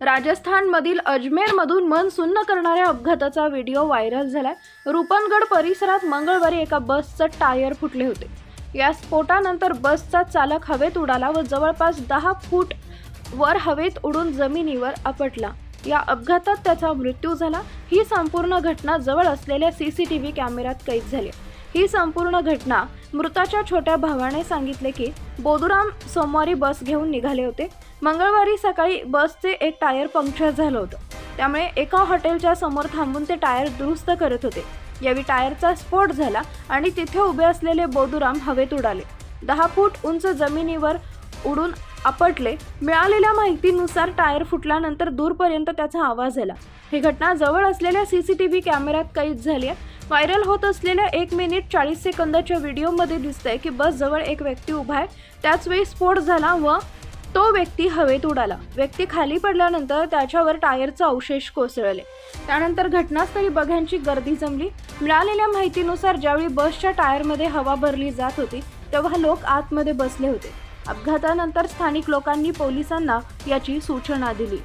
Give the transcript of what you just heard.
राजस्थानमधील अजमेरमधून मन सुन्न करणाऱ्या अपघाताचा व्हिडिओ व्हायरल झालाय. रुपनगड परिसरात मंगळवारी एका बसचं टायर फुटले होते. या स्फोटानंतर बसचा चालक हवेत उडाला व जवळपास दहा फूट वर हवेत उडून जमिनीवर आपटला. या अपघातात त्याचा मृत्यू झाला. ही संपूर्ण घटना जवळ असलेल्या सी सी टी व्ही कॅमेऱ्यात कैद झाली. ही संपूर्ण घटना मृताच्या छोट्या भावाने सांगितले की बोधुराम सोमवारी बस घेऊन निघाले होते. मंगळवारी सकाळी बसचे एक टायर पंक्चर झालं होतं. त्यामुळे एका हॉटेलच्या समोर थांबून ते टायर दुरुस्त करत होते. यावेळी टायरचा स्फोट झाला आणि तिथे उभे असलेले बोधुराम हवेत उडाले. दहा फूट उंच जमिनीवर उडून आपटले. मिळालेल्या माहितीनुसार टायर फुटल्यानंतर दूरपर्यंत त्याचा आवाज आला. ही घटना जवळ असलेल्या सी सी टी व्ही कॅमेऱ्यात कैद झाली आहे. व्हायरल होत असलेल्या एक मिनिट चाळीस सेकंदाच्या व्हिडिओमध्ये दिसतंय की बसजवळ एक व्यक्ती उभा आहे. त्याचवेळी स्फोट झाला व तो व्यक्ती हवेत उडाला. व्यक्ती खाली पडल्यानंतर त्याच्यावर टायरचे अवशेष कोसळले. त्यानंतर घटनास्थळी बघ्यांची गर्दी जमली. मिळालेल्या माहितीनुसार ज्यावेळी बसच्या टायरमध्ये हवा भरली जात होती तेव्हा लोक आतमध्ये बसले होते. अपघातानंतर स्थानिक लोकांनी पोलिसांना याची सूचना दिली.